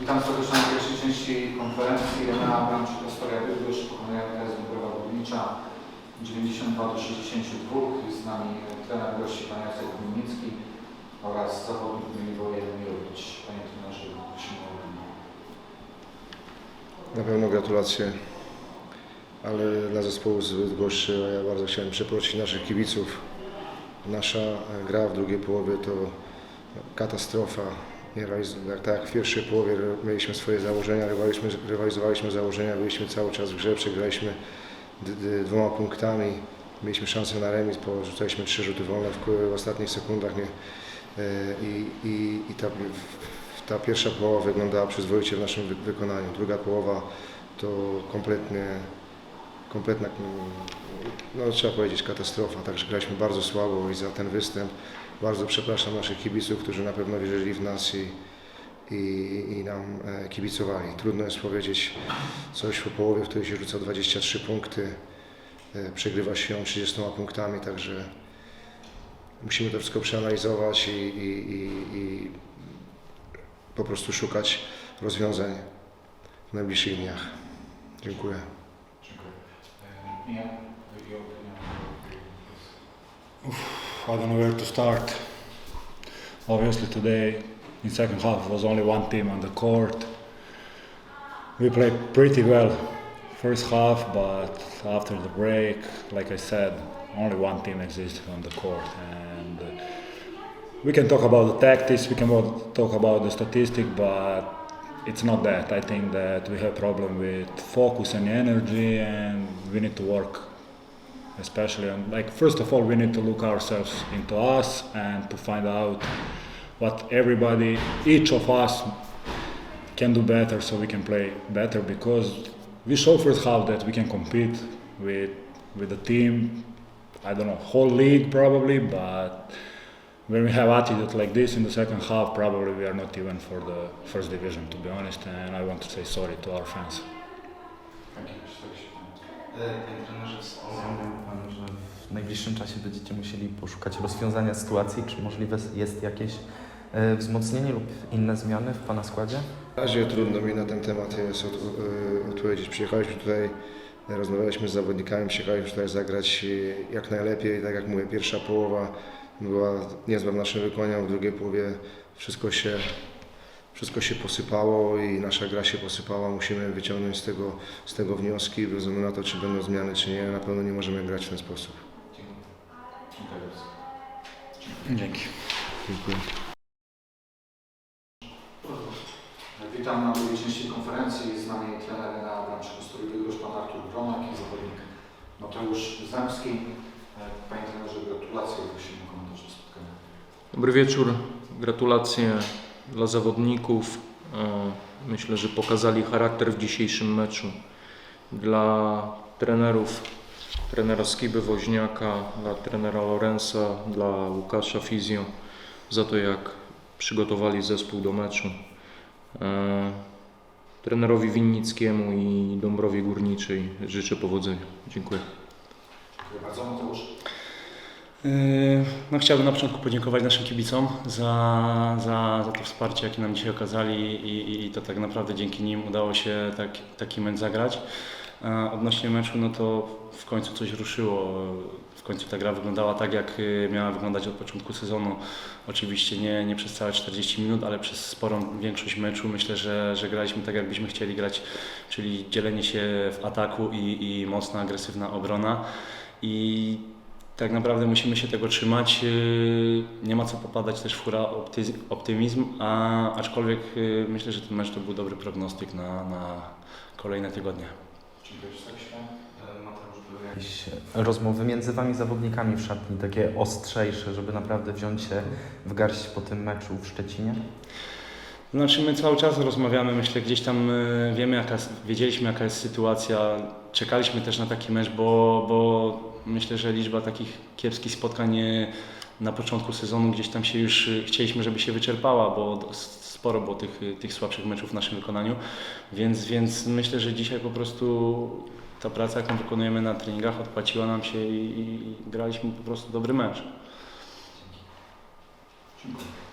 Witam serdecznie na pierwszej części konferencji na Bramczyk Historia Bydgoszcz. Pokonujemy teraz Dąbrowa Górnicza 92 do 62. Jest z nami trener gości pan Jacek Górnicki oraz zawodnik Miliwoje Mirowicz. Panie trenerze, prosimy o. Na pewno gratulacje, ale dla zespołu z Bydgoszczy ja bardzo chciałem przeprosić naszych kibiców. Nasza gra w drugiej połowie to katastrofa. Realiz- tak- jak w pierwszej połowie mieliśmy swoje założenia, rywalizowaliśmy, rywalizowaliśmy założenia, byliśmy cały czas w grze, przegraliśmy dwoma punktami. Mieliśmy szansę na remis, porzucaliśmy trzy rzuty wolne w, w ostatnich sekundach. Nie, e, i, i, i ta, ta pierwsza połowa wyglądała przyzwoicie w naszym wy- wykonaniu. Druga połowa to kompletnie, kompletna, no trzeba powiedzieć, katastrofa. Także graliśmy bardzo słabo i za ten występ bardzo przepraszam naszych kibiców, którzy na pewno wierzyli w nas i, i, i nam e, kibicowali. Trudno jest powiedzieć coś po połowie, w której się rzuca 23 punkty, e, przegrywa się ją 30 punktami, także musimy to wszystko przeanalizować i, i, i, i po prostu szukać rozwiązań w najbliższych dniach. Dziękuję. Dziękuję. I don't know where to start. Obviously, today in second half was only one team on the court. We played pretty well first half, but after the break, like I said, only one team existed on the court, and uh, we can talk about the tactics, we can talk about the statistic, but it's not that. I think that we have problem with focus and energy, and we need to work especially on like first of all we need to look ourselves into us and to find out what everybody each of us can do better so we can play better because we show first half that we can compete with with the team i don't know whole league probably but when we have attitude like this in the second half probably we are not even for the first division to be honest and i want to say sorry to our fans E, Panie trenerze, wspomniał Pan, że w najbliższym czasie będziecie musieli poszukać rozwiązania sytuacji. Czy możliwe jest jakieś e, wzmocnienie lub inne zmiany w Pana składzie? Na razie trudno mi na ten temat jest y, odpowiedzieć. Przyjechaliśmy tutaj, rozmawialiśmy z zawodnikami, przyjechaliśmy tutaj zagrać jak najlepiej. Tak jak mówię, pierwsza połowa była niezła w naszym wykonaniu, w drugiej połowie wszystko się, wszystko się posypało i nasza gra się posypała. Musimy wyciągnąć z tego, z tego wnioski, bez względu na to, czy będą zmiany, czy nie. Na pewno nie możemy grać w ten sposób. Dziękuję. Dziękuję bardzo. Dzięki. Dziękuję. Witam na drugiej części konferencji. Z nami trener na Bramczyk Historii Bydgoszcz, pan Artur Bronek i zawodnik Mateusz Zemski. E, Panie trenerze, gratulacje i prosimy o komentarz do spotkania. Dobry wieczór, gratulacje dla zawodników. E, Myślę, że pokazali charakter w dzisiejszym meczu. Dla trenerów, trenera Skiby Woźniaka, dla trenera Lorenza, dla Łukasza Fizjo za to, jak przygotowali zespół do meczu. E, Trenerowi Winnickiemu i Dąbrowie Górniczej życzę powodzenia. Dziękuję. Dziękuję bardzo. Mateusz. Yy, No, chciałbym na początku podziękować naszym kibicom za, za, za to wsparcie, jakie nam dzisiaj okazali i, i, to tak naprawdę dzięki nim udało się tak, taki mecz zagrać. A odnośnie meczu, no to w końcu coś ruszyło. W końcu ta gra wyglądała tak, jak y, miała wyglądać od początku sezonu. Oczywiście nie, nie przez całe 40 minut, ale przez sporą większość meczu myślę, że, że graliśmy tak, jakbyśmy chcieli grać, czyli dzielenie się w ataku i, i mocna, agresywna obrona. I tak naprawdę musimy się tego trzymać. Yy, Nie ma co popadać też w hura optymizm, a aczkolwiek yy, myślę, że ten mecz to był dobry prognostyk na, na kolejne tygodnie. Czy tak się E, były jakieś rozmowy między Wami zawodnikami w szatni, takie ostrzejsze, żeby naprawdę wziąć się w garść po tym meczu w Szczecinie? Znaczy my cały czas rozmawiamy, myślę, gdzieś tam y, wiemy, jaka, wiedzieliśmy jaka jest sytuacja, czekaliśmy też na taki mecz, bo, bo myślę, że liczba takich kiepskich spotkań na początku sezonu gdzieś tam się już y, chcieliśmy, żeby się wyczerpała, bo sporo było tych, y, tych słabszych meczów w naszym wykonaniu, więc, więc myślę, że dzisiaj po prostu ta praca, jaką wykonujemy na treningach odpłaciła nam się i, i graliśmy po prostu dobry mecz. Dziękuję.